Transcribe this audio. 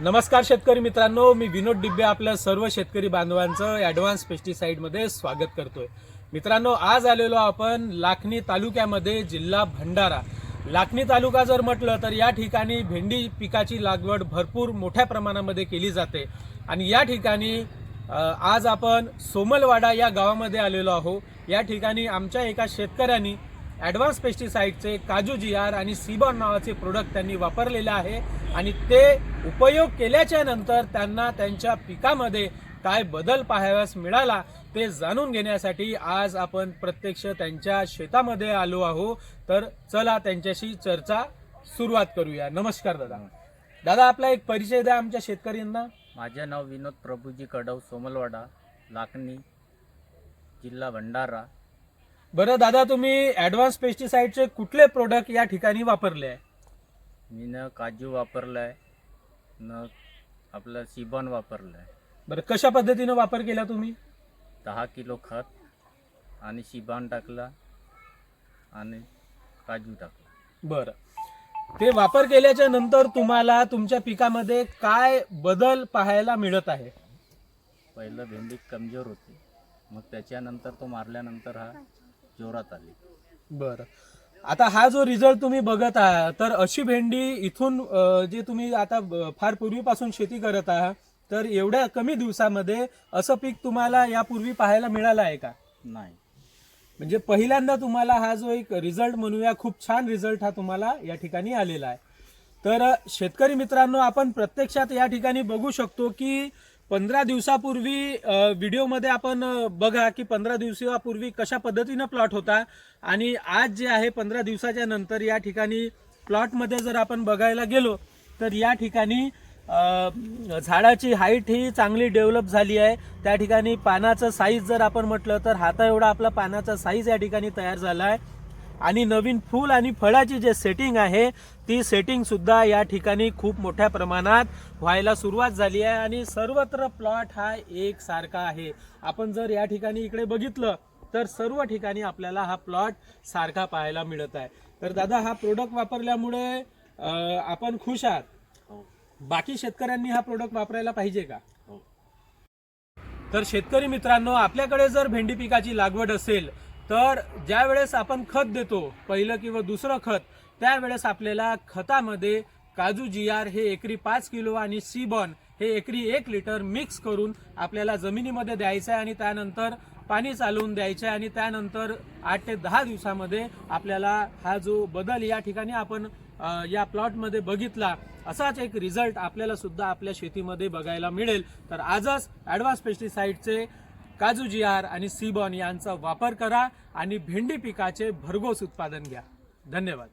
नमस्कार शेतकरी मित्रांनो मी विनोद डिब्बे आपल्या सर्व शेतकरी बांधवांचं ॲडव्हान्स पेस्टिसाईडमध्ये स्वागत करतोय. मित्रांनो आज आलेलो आपण लाखनी तालुक्यामध्ये जिल्हा भंडारा. लाखनी तालुका जर म्हटलं तर या ठिकाणी भेंडी पिकाची लागवड भरपूर मोठ्या प्रमाणामध्ये केली जाते. आणि या ठिकाणी आज आपण सोमलवाडा या गावामध्ये आलेलो आहो. या ठिकाणी आमच्या एका शेतकऱ्यांनी ॲडव्हान्स पेस्टिसाईडचे काजू जी आर आणि सीबॉन नावाचे प्रोडक्ट त्यांनी वापरलेले आहे आणि ते उपयोग केल्याच्यानंतर त्यांना त्यांच्या पिकामध्ये काय बदल पाहावयास मिळाला ते जाणून घेण्यासाठी आज आपण प्रत्यक्ष त्यांच्या शेतामध्ये आलो आहो तर चला त्यांच्याशी चर्चा सुरुवात करूया. नमस्कार दादा. दादा आपला एक परिचय द्या आमच्या शेतकऱ्यांना. माझे नाव विनोद प्रभूजी कडव सोमलवाडा लाखणी जिल्हा भंडारा. बरं दादा तुम्ही ॲडव्हान्स पेस्टिसाईडचे कुठले प्रोडक्ट या ठिकाणी वापरले आहे? मी न काजू वापरलाय न आपलं सिबॉन वापरलंय. बरं कशा पद्धतीनं वापर केला तुम्ही? दहा किलो खत आणि शिबान टाकला आणि काजू टाकला. बरं. ते वापर केल्याच्यानंतर तुम्हाला तुमच्या पिकामध्ये काय बदल पाहायला मिळत आहे? पहिलं भेंडी कमजोर होती. मग त्याच्यानंतर तो मारल्यानंतर हा जोरात आली. बरं. आता हा जो रिझल्ट तुम्ही बघत आहात तर अशी भेंडी इथून अं, जे तुम्ही आता फार पूर्वीपासून शेती करत आहात तर एवढ्या कमी दिवसामध्ये असं पीक तुम्हाला यापूर्वी पाहायला मिळालं आहे का? नाही. म्हणजे पहिल्यांदा तुम्हाला हा जो एक रिझल्ट म्हणूया खूप छान रिझल्ट हा तुम्हाला या ठिकाणी आलेला आहे. तर अ, शेतकरी मित्रांनो आपण प्रत्यक्षात या ठिकाणी बघू शकतो की पंधरा दिवसापूर्वी व्हिडिओमध्ये आपण बघा की पंधरा दिवसापूर्वी कशा पद्धतीनं प्लॉट होता. आणि आज जे आहे पंधरा दिवसाच्या नंतर या ठिकाणी प्लॉटमध्ये जर आपण बघायला गेलो तर या ठिकाणी झाडाची हाईट ही चांगली डेव्हलप झाली आहे. त्या ठिकाणी पानाचं साईज जर आपण म्हटलं तर हाता एवढा आपला पानाचा साईज या ठिकाणी तयार झाला आहे. आणि नवीन फूल आणि फळाची जे सेटिंग आहे ती सेटिंग सुद्धा या ठिकाणी खूप मोठ्या प्रमाणात व्हायला सुरुवात झाली आहे आणि सर्वत्र प्लॉट हा एक सारखा आहे. आपण जर या ठिकाणी इकडे बघितलं तर सर्व ठिकाणी आपल्याला हा प्लॉट सारखा पाहायला मिळत आहे. तर दादा हा प्रोडक्ट वापरल्यामुळे आपण खुश आहात? हो. बाकी शेतकऱ्यांनी हा प्रोडक्ट वापरायला पाहिजे का? हो. तर शेतकरी मित्रांनो आपल्याकडे जर भेंडी पिकाची लागवड असेल तर ज्या वेळेस आपण खत देतो पहिलं किंवा दुसरं खत त्यावेळेस आपल्याला खतामध्ये काजू जियार हे एकरी पाच किलो आणि सीबॉन हे एकरी एक लिटर मिक्स करून आपल्याला जमिनीमध्ये द्यायचं आहे आणि त्यानंतर पाणी चालवून द्यायचं आहे आणि त्यानंतर आठ ते दहा दिवसामध्ये आपल्याला हा जो बदल या ठिकाणी आपण या प्लॉटमध्ये बघितला असाच एक रिझल्ट आपल्याला सुद्धा आपल्या शेतीमध्ये बघायला मिळेल. तर आजच ॲडव्हान्स पेस्टिसाईडचे काजू जियार आणि सीबॉन यांचा वापर करा आणि भेंडी पिकाचे भरघोस उत्पादन घ्या. धन्यवाद.